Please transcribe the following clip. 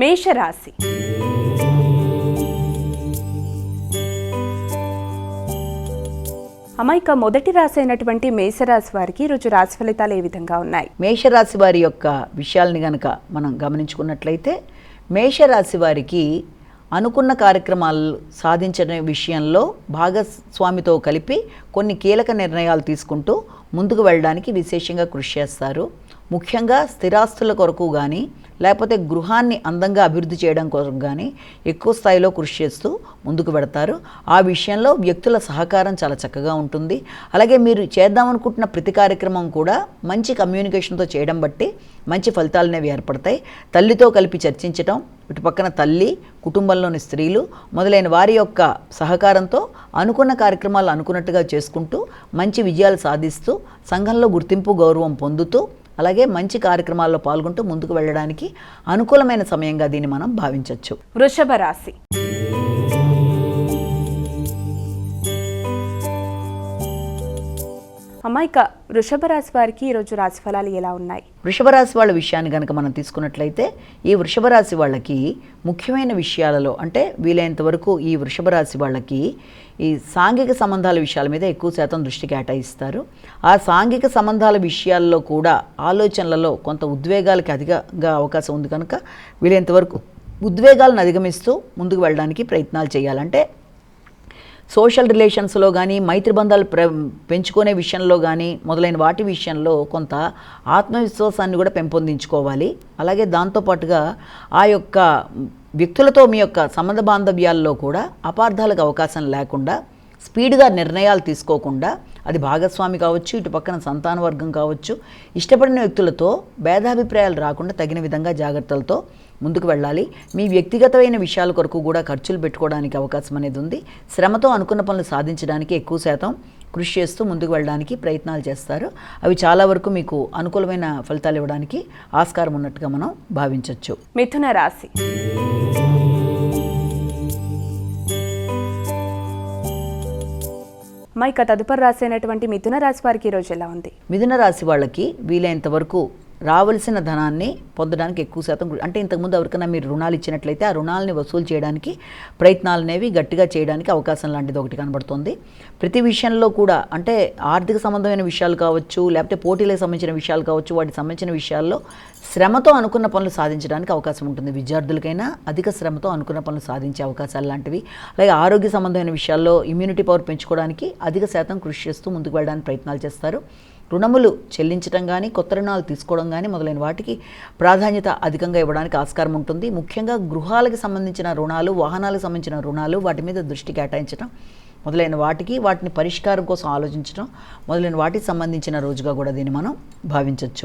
మేషరాశి. అమాయిక మొదటి రాశి అయినటువంటి మేషరాశి వారికి ఈరోజు రాశి ఫలితాలు ఏ విధంగా ఉన్నాయి? మేషరాశి వారి యొక్క విషయాల్ని గనక మనం గమనించుకున్నట్లయితే మేషరాశి వారికి అనుకున్న కార్యక్రమాలు సాధించడం విషయంలో భాగస్వామితో కలిపి కొన్ని కీలక నిర్ణయాలు తీసుకుంటూ ముందుకు వెళ్ళడానికి విశేషంగా కృషి చేస్తారు. ముఖ్యంగా స్థిరాస్తుల కొరకు కానీ లేకపోతే గృహాన్ని అందంగా అభివృద్ధి చేయడం కొరకు కానీ ఎక్కువ స్థాయిలో కృషి చేస్తూ ముందుకు పెడతారు ఆ విషయంలో వ్యక్తుల సహకారం చాలా చక్కగా ఉంటుంది. అలాగే మీరు చేద్దామనుకుంటున్న ప్రతి కార్యక్రమం కూడా మంచి కమ్యూనికేషన్తో చేయడం బట్టి మంచి ఫలితాలు అనేవి ఏర్పడతాయి. తల్లితో కలిపి చర్చించటం ఇటు పక్కన తల్లి కుటుంబంలోని స్త్రీలు మొదలైన వారి యొక్క సహకారంతో అనుకున్న కార్యక్రమాలు అనుకున్నట్టుగా చేసుకుంటూ మంచి విజయాలు సాధిస్తూ సంఘంలో గుర్తింపు గౌరవం పొందుతూ అలాగే మంచి కార్యక్రమాల్లో పాల్గొంటూ ముందుకు వెళ్ళడానికి అనుకూలమైన సమయంగా దీన్ని మనం భావించవచ్చు వృషభ రాశి. అమాయిక వృషభ రాశి వారికి ఈరోజు రాశి ఫలాలు ఎలా ఉన్నాయి? వృషభ రాశి వాళ్ళ విషయాన్ని కనుక మనం తీసుకున్నట్లయితే ఈ వృషభ రాశి వాళ్ళకి ముఖ్యమైన విషయాలలో అంటే వీలైనంత వరకు ఈ వృషభ రాశి వాళ్ళకి ఈ సాంఘిక సంబంధాల విషయాల మీద ఎక్కువ శాతం దృష్టి కేటాయిస్తారు. ఆ సాంఘిక సంబంధాల విషయాల్లో కూడా ఆలోచనలలో కొంత ఉద్వేగాలకి అధికంగా అవకాశం ఉంది కనుక వీలైనంత వరకు ఉద్వేగాలను అధిగమిస్తూ ముందుకు వెళ్ళడానికి ప్రయత్నాలు చేయాలంటే సోషల్ రిలేషన్స్లో కానీ మైత్రి బంధాలు ప్ర పెంచుకునే విషయంలో కానీ మొదలైన వాటి విషయంలో కొంత ఆత్మవిశ్వాసాన్ని కూడా పెంపొందించుకోవాలి. అలాగే దాంతోపాటుగా ఆ యొక్క వ్యక్తులతో మీ యొక్క సంబంధ బాంధవ్యాల్లో కూడా అపార్థాలకు అవకాశం లేకుండా స్పీడ్గా నిర్ణయాలు తీసుకోకుండా అది భాగస్వామి కావచ్చు ఇటు పక్కన సంతాన వర్గం కావచ్చు. ఇష్టపడిన వ్యక్తులతో భేదాభిప్రాయాలు రాకుండా తగిన విధంగా జాగ్రత్తలతో ముందుకు వెళ్ళాలి. మీ వ్యక్తిగతమైన విషయాల కొరకు కూడా ఖర్చులు పెట్టుకోవడానికి అవకాశం అనేది ఉంది. శ్రమతో అనుకున్న పనులు సాధించడానికి ఎక్కువ శాతం కృషి చేస్తూ ముందుకు వెళ్ళడానికి ప్రయత్నాలు చేస్తారు. అవి చాలా వరకు మీకు అనుకూలమైన ఫలితాలు ఇవ్వడానికి ఆస్కారం ఉన్నట్టుగా మనం భావించవచ్చు మిథున రాశి. అమాయిక తదుపరి రాశి అయినటువంటి మిథున రాశి వారికి ఈరోజు ఎలా ఉంది? మిథున రాశి వాళ్ళకి వీలైనంత వరకు రావలసిన ధనాన్ని పొందడానికి ఎక్కువ శాతం అంటే ఇంతకుముందు ఎవరికైనా మీరు రుణాలు ఇచ్చినట్లయితే ఆ రుణాలని వసూలు చేయడానికి ప్రయత్నాలు అనేవి గట్టిగా చేయడానికి అవకాశం లాంటిది ఒకటి కనబడుతుంది. ప్రతి విషయంలో కూడా అంటే ఆర్థిక సంబంధమైన విషయాలు కావచ్చు లేకపోతే పోటీలకు సంబంధించిన విషయాలు కావచ్చు వాటికి సంబంధించిన విషయాల్లో శ్రమతో అనుకున్న పనులు సాధించడానికి అవకాశం ఉంటుంది. విద్యార్థులకైనా అధిక శ్రమతో అనుకున్న పనులు సాధించే అవకాశాలు లాంటివి. అలాగే ఆరోగ్య సంబంధమైన విషయాల్లో ఇమ్యూనిటీ పవర్ పెంచుకోవడానికి అధిక శాతం కృషి చేస్తూ ముందుకు వెళ్ళడానికి ప్రయత్నాలు చేస్తారు. రుణములు చెల్లించడం కానీ కొత్త రుణాలు తీసుకోవడం కానీ మొదలైన వాటికి ప్రాధాన్యత అధికంగా ఇవ్వడానికి ఆస్కారం ఉంటుంది. ముఖ్యంగా గృహాలకు సంబంధించిన రుణాలు వాహనాలకు సంబంధించిన రుణాలు వాటి మీద దృష్టి కేటాయించడం మొదలైన వాటికి వాటిని పరిష్కారం కోసం ఆలోచించడం మొదలైన వాటికి సంబంధించిన రోజుగా కూడా దీన్ని మనం భావించవచ్చు